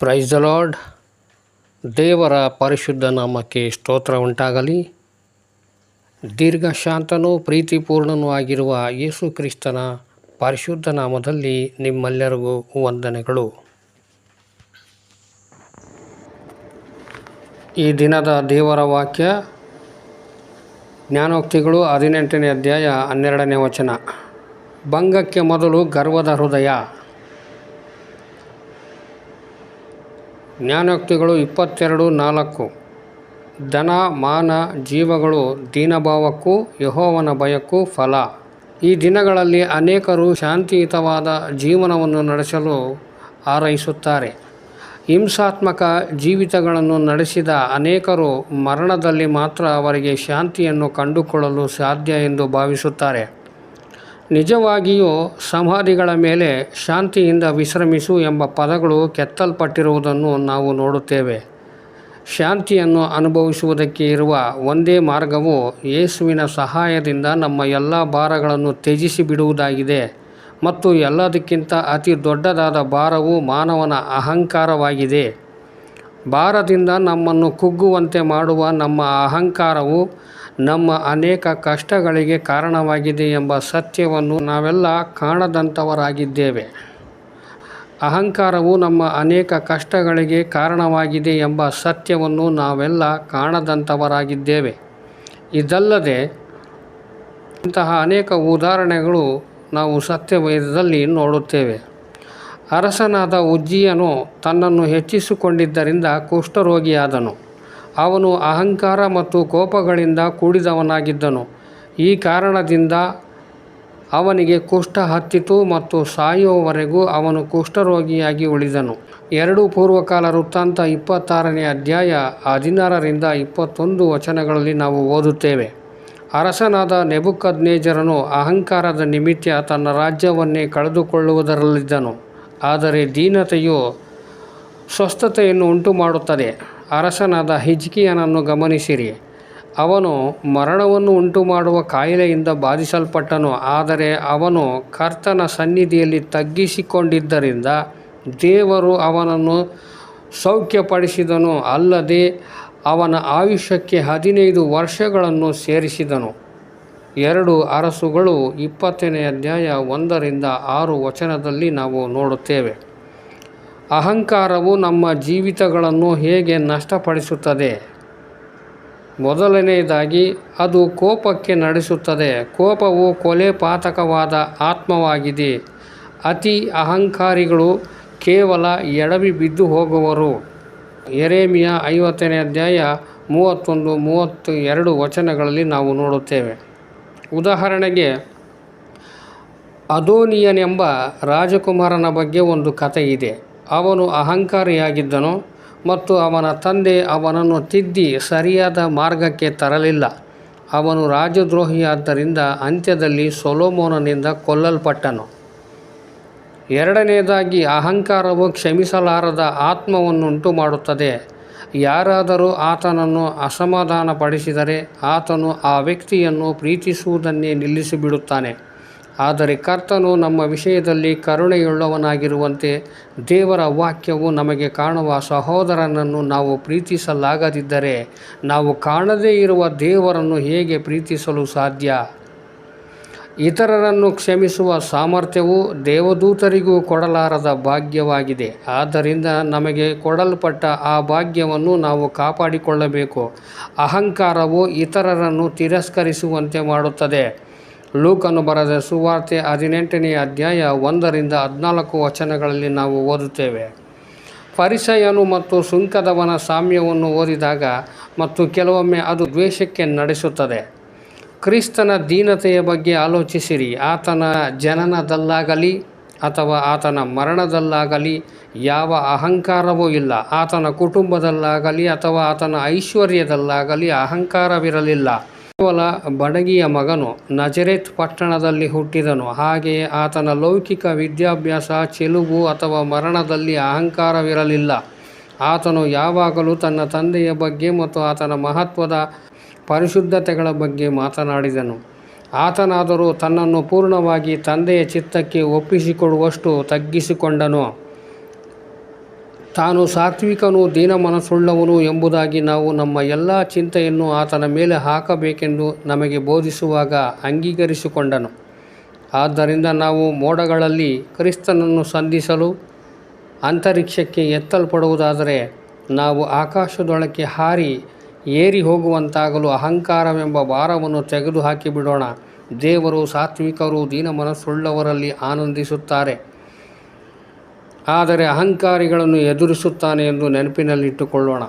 Price lord ದೇವರ ಪರಿಶುದ್ಧ ನಾಮಕ್ಕೆ ಸ್ತೋತ್ರ ಉಂಟಾಗಲಿ. ದೀರ್ಘ ಶಾಂತನೂ ಪ್ರೀತಿಪೂರ್ಣನೂ ಆಗಿರುವ ಯೇಸು ಕ್ರಿಸ್ತನ ಪರಿಶುದ್ಧ ನಾಮದಲ್ಲಿ ನಿಮ್ಮೆಲ್ಲರಿಗೂ ವಂದನೆಗಳು. ಈ ದಿನದ ದೇವರ ವಾಕ್ಯ, ಜ್ಞಾನೋಕ್ತಿಗಳು ಹದಿನೆಂಟನೇ ಅಧ್ಯಾಯ ಹನ್ನೆರಡನೇ ವಚನ. ಭಂಗಕ್ಕೆ ಮೊದಲು ಗರ್ವದ ಹೃದಯ. ಜ್ಞಾನೋಕ್ತಿಗಳು ಇಪ್ಪತ್ತೆರಡು, ನಾಲ್ಕು. ಧನ, ಮಾನ, ಜೀವಗಳು, ದೀನಭಾವಕ್ಕೂ, ಯಹೋವನ ಭಯಕ್ಕೂ ಫಲ. ಈ ದಿನಗಳಲ್ಲಿ ಅನೇಕರು ಶಾಂತಿಯುತವಾದ ಜೀವನವನ್ನು ನಡೆಸಲು ಹಾರೈಸುತ್ತಾರೆ ಹಿಂಸಾತ್ಮಕ ಜೀವಿತಗಳನ್ನು ನಡೆಸಿದ ಅನೇಕರು ಮರಣದಲ್ಲಿ ಮಾತ್ರ ಅವರಿಗೆ ಶಾಂತಿಯನ್ನು ಕಂಡುಕೊಳ್ಳಲು ಸಾಧ್ಯ ಎಂದು ಭಾವಿಸುತ್ತಾರೆ. ನಿಜವಾಗಿಯೂ ಸಮಾಧಿಗಳ ಮೇಲೆ ಶಾಂತಿಯಿಂದ ವಿಶ್ರಮಿಸು ಎಂಬ ಪದಗಳು ಕೆತ್ತಲ್ಪಟ್ಟಿರುವುದನ್ನು ನಾವು ನೋಡುತ್ತೇವೆ. ಶಾಂತಿಯನ್ನು ಅನುಭವಿಸುವುದಕ್ಕೆ ಇರುವ ಒಂದೇ ಮಾರ್ಗವು ಯೇಸುವಿನ ಸಹಾಯದಿಂದ ನಮ್ಮ ಎಲ್ಲ ಭಾರಗಳನ್ನು ತ್ಯಜಿಸಿ ಬಿಡುವುದಾಗಿದೆ ಮತ್ತು ಎಲ್ಲದಕ್ಕಿಂತ ಅತಿ ದೊಡ್ಡದಾದ ಭಾರವು ಮಾನವನ ಅಹಂಕಾರವಾಗಿದೆ. ಭಾರದಿಂದ ನಮ್ಮನ್ನು ಕುಗ್ಗುವಂತೆ ಮಾಡುವ ನಮ್ಮ ಅಹಂಕಾರವು ನಮ್ಮ ಅನೇಕ ಕಷ್ಟಗಳಿಗೆ ಕಾರಣವಾಗಿದೆ ಎಂಬ ಸತ್ಯವನ್ನು ನಾವೆಲ್ಲ ಕಾಣದಂಥವರಾಗಿದ್ದೇವೆ. ಅಹಂಕಾರವು ನಮ್ಮ ಅನೇಕ ಕಷ್ಟಗಳಿಗೆ ಕಾರಣವಾಗಿದೆ ಎಂಬ ಸತ್ಯವನ್ನು ನಾವೆಲ್ಲ ಕಾಣದಂಥವರಾಗಿದ್ದೇವೆ. ಇದಲ್ಲದೆ ಇಂತಹ ಅನೇಕ ಉದಾಹರಣೆಗಳು ನಾವು ಸತ್ಯವೇದದಲ್ಲಿ ನೋಡುತ್ತೇವೆ. ಅರಸನಾದ ಉಜ್ಜಿಯನು ತನ್ನನ್ನು ಹೆಚ್ಚಿಸಿಕೊಂಡಿದ್ದರಿಂದ ಕುಷ್ಠರೋಗಿಯಾದನು. ಅವನು ಅಹಂಕಾರ ಮತ್ತು ಕೋಪಗಳಿಂದ ಕೂಡಿದವನಾಗಿದ್ದನು. ಈ ಕಾರಣದಿಂದ ಅವನಿಗೆ ಕುಷ್ಠ ಹತ್ತಿತು ಮತ್ತು ಸಾಯುವವರೆಗೂ ಅವನು ಕುಷ್ಠರೋಗಿಯಾಗಿ ಉಳಿದನು. ಎರಡು ಪೂರ್ವಕಾಲ ವೃತ್ತಾಂತ ಇಪ್ಪತ್ತಾರನೇ ಅಧ್ಯಾಯ ಹದಿನಾರರಿಂದ ಇಪ್ಪತ್ತೊಂದು ವಚನಗಳಲ್ಲಿ ನಾವು ಓದುತ್ತೇವೆ. ಅರಸನಾದ ನೆಬುಕದ್ನೇಜರನು ಅಹಂಕಾರದ ನಿಮಿತ್ತ ತನ್ನ ರಾಜ್ಯವನ್ನೇ ಕಳೆದುಕೊಳ್ಳುವುದರಲ್ಲಿದ್ದನು. ಆದರೆ ದೀನತೆಯು ಸ್ವಸ್ಥತೆಯನ್ನು ಉಂಟು ಮಾಡುತ್ತದೆ ಅರಸನಾದ ಹಿಜ್ಕಿಯನನ್ನು ಗಮನಿಸಿರಿ. ಅವನು ಮರಣವನ್ನು ಉಂಟು ಮಾಡುವ ಕಾಯಿಲೆಯಿಂದ ಬಾಧಿಸಲ್ಪಟ್ಟನು, ಆದರೆ ಅವನು ಕರ್ತನ ಸನ್ನಿಧಿಯಲ್ಲಿ ತಗ್ಗಿಸಿಕೊಂಡಿದ್ದರಿಂದ ದೇವರು ಅವನನ್ನು ಸೌಖ್ಯಪಡಿಸಿದನು, ಅಲ್ಲದೆ ಅವನ ಆಯುಷ್ಯಕ್ಕೆ ಹದಿನೈದು ವರ್ಷಗಳನ್ನು ಸೇರಿಸಿದನು. ಎರಡು ಅರಸುಗಳು ಇಪ್ಪತ್ತನೇ ಅಧ್ಯಾಯ ಒಂದರಿಂದ ಆರು ವಚನದಲ್ಲಿ ನಾವು ನೋಡುತ್ತೇವೆ. ಅಹಂಕಾರವು ನಮ್ಮ ಜೀವಿತಗಳನ್ನು ಹೇಗೆ ನಷ್ಟಪಡಿಸುತ್ತದೆ? ಮೊದಲನೆಯದಾಗಿ, ಅದು ಕೋಪಕ್ಕೆ ನಡೆಸುತ್ತದೆ. ಕೋಪವು ಕೊಲೆ ಪಾತಕವಾದ ಆತ್ಮವಾಗಿದೆ. ಅತಿ ಅಹಂಕಾರಿಗಳು ಕೇವಲ ಎಡವಿ ಬಿದ್ದು ಹೋಗುವರು. ಎರೇಮಿಯ ಐವತ್ತನೇ ಅಧ್ಯಾಯ ಮೂವತ್ತೊಂದು ಮೂವತ್ತು ಎರಡು ವಚನಗಳಲ್ಲಿ ನಾವು ನೋಡುತ್ತೇವೆ. ಉದಾಹರಣೆಗೆ, ಅದೋನಿಯನೆಂಬ ರಾಜಕುಮಾರನ ಬಗ್ಗೆ ಒಂದು ಕಥೆ ಇದೆ. ಅವನು ಅಹಂಕಾರಿಯಾಗಿದ್ದನು ಮತ್ತು ಅವನ ತಂದೆ ಅವನನ್ನು ತಿದ್ದಿ ಸರಿಯಾದ ಮಾರ್ಗಕ್ಕೆ ತರಲಿಲ್ಲ. ಅವನು ರಾಜದ್ರೋಹಿಯಾದ್ದರಿಂದ ಅಂತ್ಯದಲ್ಲಿ ಸೊಲೋಮೋನನಿಂದ ಕೊಲ್ಲಲ್ಪಟ್ಟನು. ಎರಡನೆಯದಾಗಿ ಅಹಂಕಾರವು ಕ್ಷಮಿಸಲಾರದ ಆತ್ಮವನ್ನುಂಟು ಮಾಡುತ್ತದೆ ಯಾರಾದರೂ ಆತನನ್ನು ಅಸಮಾಧಾನಪಡಿಸಿದರೆ ಆತನು ಆ ವ್ಯಕ್ತಿಯನ್ನು ಪ್ರೀತಿಸುವುದನ್ನೇ ನಿಲ್ಲಿಸಿಬಿಡುತ್ತಾನೆ. ಆದರೆ ಕರ್ತನು ನಮ್ಮ ವಿಷಯದಲ್ಲಿ ಕರುಣೆಯುಳ್ಳವನಾಗಿರುವಂತೆ ದೇವರ ವಾಕ್ಯವು ನಮಗೆ ಕಾಣುವ ಸಹೋದರನನ್ನು ನಾವು ಪ್ರೀತಿಸಲಾಗದಿದ್ದರೆ ನಾವು ಕಾಣದೇ ಇರುವ ದೇವರನ್ನು ಹೇಗೆ ಪ್ರೀತಿಸಲು ಸಾಧ್ಯ? ಇತರರನ್ನು ಕ್ಷಮಿಸುವ ಸಾಮರ್ಥ್ಯವು ದೇವದೂತರಿಗೂ ಕೊಡಲಾರದ ಭಾಗ್ಯವಾಗಿದೆ. ಆದ್ದರಿಂದ ನಮಗೆ ಕೊಡಲ್ಪಟ್ಟ ಆ ಭಾಗ್ಯವನ್ನು ನಾವು ಕಾಪಾಡಿಕೊಳ್ಳಬೇಕು. ಅಹಂಕಾರವು ಇತರರನ್ನು ತಿರಸ್ಕರಿಸುವಂತೆ ಮಾಡುತ್ತದೆ. ಲೂಕನ್ನು ಬರೆದ ಸುವಾರ್ತೆ ಹದಿನೆಂಟನೇ ಅಧ್ಯಾಯ ಒಂದರಿಂದ ಹದಿನಾಲ್ಕು ವಚನಗಳಲ್ಲಿ ನಾವು ಓದುತ್ತೇವೆ. ಪರಿಸಯನು ಮತ್ತು ಸುಂಕದವನ ಸಾಮ್ಯವನ್ನು ಓದಿದಾಗ ಮತ್ತು ಕೆಲವೊಮ್ಮೆ ಅದು ದ್ವೇಷಕ್ಕೆ ನಡೆಸುತ್ತದೆ. ಕ್ರಿಸ್ತನ ದೀನತೆಯ ಬಗ್ಗೆ ಆಲೋಚಿಸಿರಿ. ಆತನ ಜನನದಲ್ಲಾಗಲಿ ಅಥವಾ ಆತನ ಮರಣದಲ್ಲಾಗಲಿ ಯಾವ ಅಹಂಕಾರವೂ ಇಲ್ಲ. ಆತನ ಕುಟುಂಬದಲ್ಲಾಗಲಿ ಅಥವಾ ಆತನ ಐಶ್ವರ್ಯದಲ್ಲಾಗಲಿ ಅಹಂಕಾರವಿರಲಿಲ್ಲ. ಕೇವಲ ಬಡಗಿಯ ಮಗನು ನಜರೇತ್ ಪಟ್ಟಣದಲ್ಲಿ ಹುಟ್ಟಿದನು. ಹಾಗೆಯೇ ಆತನ ಲೌಕಿಕ ವಿದ್ಯಾಭ್ಯಾಸ, ಚೆಲುವು ಅಥವಾ ಮರಣದಲ್ಲಿ ಅಹಂಕಾರವಿರಲಿಲ್ಲ. ಆತನು ಯಾವಾಗಲೂ ತನ್ನ ತಂದೆಯ ಬಗ್ಗೆ ಮತ್ತು ಆತನ ಮಹತ್ವದ ಪರಿಶುದ್ಧತೆಗಳ ಬಗ್ಗೆ ಮಾತನಾಡಿದನು. ಆತನಾದರೂ ತನ್ನನ್ನು ಪೂರ್ಣವಾಗಿ ತಂದೆಯ ಚಿತ್ತಕ್ಕೆ ಒಪ್ಪಿಸಿಕೊಡುವಷ್ಟು ತಗ್ಗಿಸಿಕೊಂಡನು. ತಾನು ಸಾತ್ವಿಕನು ದೀನ ಮನಸ್ಸುಳ್ಳವನು ಎಂಬುದಾಗಿ ನಾವು ನಮ್ಮ ಎಲ್ಲ ಚಿಂತೆಯನ್ನು ಆತನ ಮೇಲೆ ಹಾಕಬೇಕೆಂದು ನಮಗೆ ಬೋಧಿಸುವಾಗ ಅಂಗೀಕರಿಸಿಕೊಂಡನು. ಆದ್ದರಿಂದ ನಾವು ಮೋಡಗಳಲ್ಲಿ ಕ್ರಿಸ್ತನನ್ನು ಸಂಧಿಸಲು ಅಂತರಿಕ್ಷಕ್ಕೆ ಎತ್ತಲ್ಪಡುವುದಾದರೆ ನಾವು ಆಕಾಶದೊಳಕ್ಕೆ ಹಾರಿ ಏರಿ ಹೋಗುವಂತಾಗಲು ಅಹಂಕಾರವೆಂಬ ಭಾರವನ್ನು ತೆಗೆದುಹಾಕಿ ಬಿಡೋಣ ದೇವರು ಸಾತ್ವಿಕರು, ದೀನ ಮನಸ್ಸುಳ್ಳವರಲ್ಲಿ ಆನಂದಿಸುತ್ತಾರೆ. ಆದರೆ ಅಹಂಕಾರಿಗಳನ್ನು ಎದುರಿಸುತ್ತಾನೆ ಎಂದು ನೆನಪಿನಲ್ಲಿಟ್ಟುಕೊಳ್ಳೋಣ.